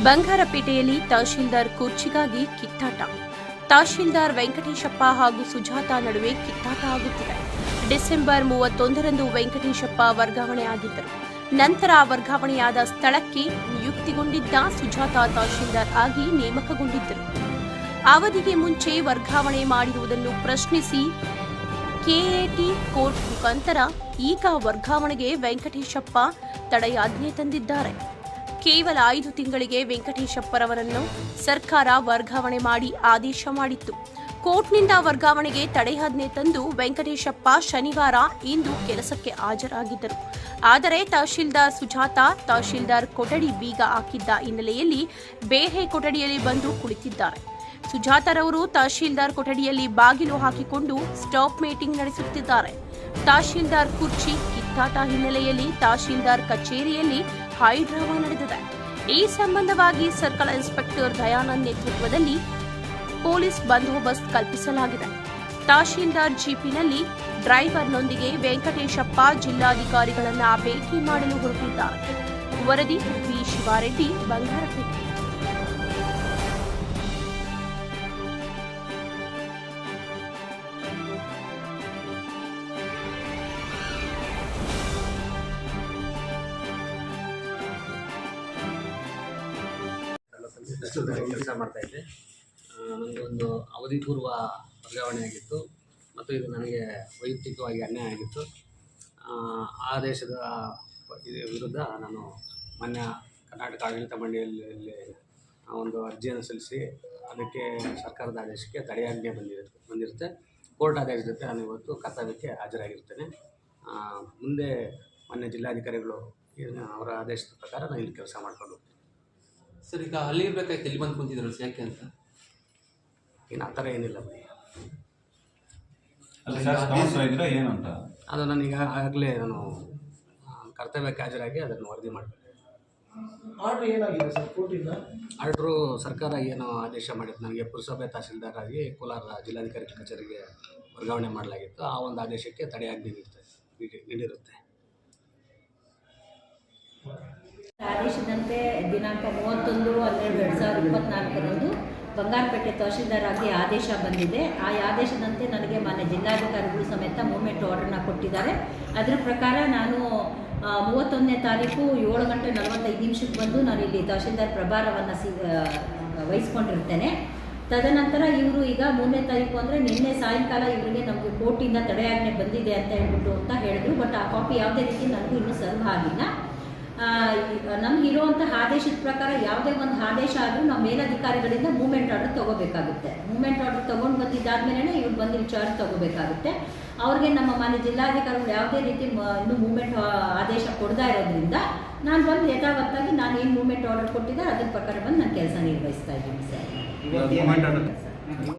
ಬಂಗಾರಪೇಟೆಯಲ್ಲಿ ತಹಶೀಲ್ದಾರ್ ಕುರ್ಚಿಗಾಗಿ ಕಿತ್ತಾಟ. ತಹಶೀಲ್ದಾರ್ ವೆಂಕಟೇಶಪ್ಪ ಹಾಗೂ ಸುಜಾತ ನಡುವೆ ಕಿತ್ತಾಟ ಆಗುತ್ತಿದೆ. ಡಿಸೆಂಬರ್ ಮೂವತ್ತೊಂದರಂದು ವೆಂಕಟೇಶಪ್ಪ ವರ್ಗಾವಣೆ ಆಗಿದ್ದರು ನಂತರ ವರ್ಗಾವಣೆಯಾದ ಸ್ಥಳಕ್ಕೆ ನಿಯುಕ್ತಿಗೊಂಡಿದ್ದ ಸುಜಾತ ತಹಶೀಲ್ದಾರ್ ಆಗಿ ನೇಮಕಗೊಂಡಿದ್ದರು. ಅವಧಿಗೆ ಮುಂಚೆ ವರ್ಗಾವಣೆ ಮಾಡಿರುವುದನ್ನು ಪ್ರಶ್ನಿಸಿ ಕೆಎಟಿ ಕೋರ್ಟ್ ಮುಖಾಂತರ ಈಗ ವರ್ಗಾವಣೆಗೆ ವೆಂಕಟೇಶಪ್ಪ ತಡೆಯಾಜ್ಞೆ ತಂದಿದ್ದಾರೆ. ಕೇವಲ ಐದು ತಿಂಗಳಿಗೆ ವೆಂಕಟೇಶಪ್ಪರವರನ್ನು ಸರ್ಕಾರ ವರ್ಗಾವಣೆ ಮಾಡಿ ಆದೇಶ ಮಾಡಿತ್ತು. ಕೋರ್ಟ್ನಿಂದ ವರ್ಗಾವಣೆಗೆ ತಡೆಯಾಜ್ಞೆ ತಂದು ವೆಂಕಟೇಶಪ್ಪ ಶನಿವಾರ ಇಂದು ಕೆಲಸಕ್ಕೆ ಹಾಜರಾಗಿದ್ದರು. ಆದರೆ ತಹಶೀಲ್ದಾರ್ ಸುಜಾತ, ತಹಶೀಲ್ದಾರ್ ಕೊಠಡಿ ಬೀಗ ಹಾಕಿದ್ದ ಹಿನ್ನೆಲೆಯಲ್ಲಿ ಬೇರೆ ಕೊಠಡಿಯಲ್ಲಿ ಬಂದು ಕುಳಿತಿದ್ದಾರೆ. ಸುಜಾತರವರು ತಹಶೀಲ್ದಾರ್ ಕೊಠಡಿಯಲ್ಲಿ ಬಾಗಿಲು ಹಾಕಿಕೊಂಡು ಸ್ಟಾಪ್ ಮೀಟಿಂಗ್ ನಡೆಸುತ್ತಿದ್ದಾರೆ. ತಹಶೀಲ್ದಾರ್ ಕುರ್ಚಿ ಕಿತ್ತಾಟ ಹಿನ್ನೆಲೆಯಲ್ಲಿ ತಹಶೀಲ್ದಾರ್ ಕಚೇರಿಯಲ್ಲಿ ಹೈಡ್ರಾಮಾ ನಡೆದಿದೆ. ಈ ಸಂಬಂಧವಾಗಿ ಸರ್ಕಲ್ ಇನ್ಸ್ಪೆಕ್ಟರ್ ದಯಾನಂದ್ ನೇತೃತ್ವದಲ್ಲಿ ಪೊಲೀಸ್ ಬಂದೋಬಸ್ತ್ ಕಲ್ಪಿಸಲಾಗಿದೆ. ತಹಶೀಲ್ದಾರ್ ಜೀಪಿನಲ್ಲಿ ಡ್ರೈವರ್ನೊಂದಿಗೆ ವೆಂಕಟೇಶಪ್ಪ ಜಿಲ್ಲಾಧಿಕಾರಿಗಳನ್ನ ಭೇಟಿ ಮಾಡಲು ಹೊರಟಿದ್ದಾರೆ. ವರದಿ ವಿ ಶಿವಾರೆಡ್ಡಿ ಬಂಗಾರಪೇಟೆ. ಕೆಲಸ ಮಾಡ್ತಾ ಇದ್ದೆ. ನನಗೊಂದು ಅವಧಿಪೂರ್ವ ವರ್ಗಾವಣೆ ಆಗಿತ್ತು. ಮತ್ತು ಇದು ನನಗೆ ವೈಯಕ್ತಿಕವಾಗಿ ಅನ್ಯಾಯ ಆಗಿತ್ತು. ಆ, ದೇಶದ ವಿರುದ್ಧ ನಾನು ಮಾನ್ಯ ಕರ್ನಾಟಕ ಆಡಳಿತ ಮಂಡಳಿಯಲ್ಲಿ ಒಂದು ಅರ್ಜಿಯನ್ನು ಸಲ್ಲಿಸಿ ಅದಕ್ಕೆ ಸರ್ಕಾರದ ಆದೇಶಕ್ಕೆ ತಡೆಯಾಜ್ಞೆ ಬಂದಿರುತ್ತೆ ಬಂದಿರುತ್ತೆ. ಕೋರ್ಟ್ ಆದೇಶ ಜೊತೆ ನಾನು ಇವತ್ತು ಕರ್ತವ್ಯಕ್ಕೆ ಹಾಜರಾಗಿರ್ತೇನೆ. ಮುಂದೆ ಮಾನ್ಯ ಜಿಲ್ಲಾಧಿಕಾರಿಗಳು ಅವರ ಆದೇಶದ ಪ್ರಕಾರ ನಾನು ಇಲ್ಲಿ ಕೆಲಸ ಮಾಡ್ಕೊಂಡು ಸರ್ ಈಗ ಅಲ್ಲಿ ಇರ್ಬೇಕಾಯ್ತು ಇಲ್ಲಿ ಬಂದು ಕುಂತಿದ್ರು ಯಾಕೆ ಅಂತ? ಏನು ಆ ಥರ ಏನಿಲ್ಲ ಬನ್ನಿ ಅಲ್ಲ ಸರ್ ಇದ್ರೆ ಏನು ಅಂತ? ಅದು ನನಗೆ ಆಗಲೇ ನಾನು ಆ, ಕರ್ತವ್ಯಕ್ಕೆ ಹಾಜರಾಗಿ ಅದನ್ನು ವರದಿ ಮಾಡಬೇಕು. ಆರ್ಡರ್ ಏನಾಗಿದೆ ಸರ್ ಕೋರ್ಟಿಂದ ಆರ್ಡ್ರು ಸರ್ಕಾರ ಏನು ಆದೇಶ ಮಾಡಿತ್ತು. ನನಗೆ ಪುರಸಭೆ ತಹಸೀಲ್ದಾರ್ ಆಗಿ ಕೋಲಾರ ಜಿಲ್ಲಾಧಿಕಾರಿ ಕಚೇರಿಗೆ ವರ್ಗಾವಣೆ ಮಾಡಲಾಗಿತ್ತು. ಆ ಒಂದು ಆದೇಶಕ್ಕೆ ತಡೆಯಾಗಿ ನೀಡಿರುತ್ತೆ ನೀಡಿ- ನೀಡಿರುತ್ತೆ. ಆದೇಶದಂತೆ ದಿನಾಂಕ ಮೂವತ್ತೊಂದು, ಹನ್ನೆರಡು, ಎರಡು ಸಾವಿರದ ಇಪ್ಪತ್ನಾಲ್ಕರಂದು ಬಂಗಾರಪೇಟೆ ತಹಶೀಲ್ದಾರಾಗಿ ಆದೇಶ ಬಂದಿದೆ. ಆ ಆದೇಶದಂತೆ ನನಗೆ ಮಾನ್ಯ ಜಿಲ್ಲಾಧಿಕಾರಿಗಳು ಸಮೇತ ಮೂಮೆಂಟ್ ಆರ್ಡರ್ನ ಕೊಟ್ಟಿದ್ದಾರೆ. ಅದರ ಪ್ರಕಾರ ನಾನು ಮೂವತ್ತೊಂದನೇ ತಾರೀಕು ಏಳು ಗಂಟೆ ನಲವತ್ತೈದು ನಿಮಿಷಕ್ಕೆ ಬಂದು ನಾನು ಇಲ್ಲಿ ತಹಶೀಲ್ದಾರ್ ಪ್ರಭಾರವನ್ನು ಸಿ ವಹಿಸ್ಕೊಂಡಿರ್ತೇನೆ. ತದನಂತರ ಇವರು ಈಗ ಮೂರನೇ ತಾರೀಕು ಅಂದರೆ ನಿನ್ನೆ ಸಾಯಂಕಾಲ ಇವರಿಗೆ ನಮಗೆ ಕೋರ್ಟಿಂದ ತಡೆಯಾಜ್ಞೆ ಬಂದಿದೆ ಅಂತ ಹೇಳ್ಬಿಟ್ಟು ಅಂತ ಹೇಳಿದ್ರು. ಬಟ್ ಆ ಕಾಪಿ ಯಾವುದೇ ರೀತಿ ನನಗೂ ಇನ್ನೂ ಸರ್ವ್ ಆಗಿಲ್ಲ. ನಮ್ಗೆ ಇರುವಂತಹ ಆದೇಶದ ಪ್ರಕಾರ ಯಾವುದೇ ಒಂದು ಆದೇಶ ಆದರೂ ನಾವು ಮೇಲಧಿಕಾರಿಗಳಿಂದ ಮೂವ್ಮೆಂಟ್ ಆರ್ಡರ್ ತಗೋಬೇಕಾಗುತ್ತೆ. ಮೂವ್ಮೆಂಟ್ ಆರ್ಡರ್ ತಗೊಂಡು ಬಂದಿದ್ದಾದ್ಮೇಲೆ ಇವ್ರು ಬಂದು ಚಾರ್ಜ್ ತಗೋಬೇಕಾಗುತ್ತೆ. ಅವ್ರಿಗೆ ನಮ್ಮ ಮನೆ ಜಿಲ್ಲಾಧಿಕಾರಿಗಳು ಯಾವುದೇ ರೀತಿ ಇನ್ನು ಮೂವ್ಮೆಂಟ್ ಆದೇಶ ಕೊಡ್ತಾ ಇರೋದ್ರಿಂದ ನಾನು ಬಂದು ಯಥಾವತ್ತಾಗಿ ನಾನು ಏನು ಮೂವ್ಮೆಂಟ್ ಆರ್ಡರ್ ಕೊಟ್ಟಿದ್ದೆ ಅದ್ರ ಪ್ರಕಾರ ಬಂದು ನಾನು ಕೆಲಸ ನಿರ್ವಹಿಸ್ತಾ ಇದ್ದೀನಿ ಸರ್.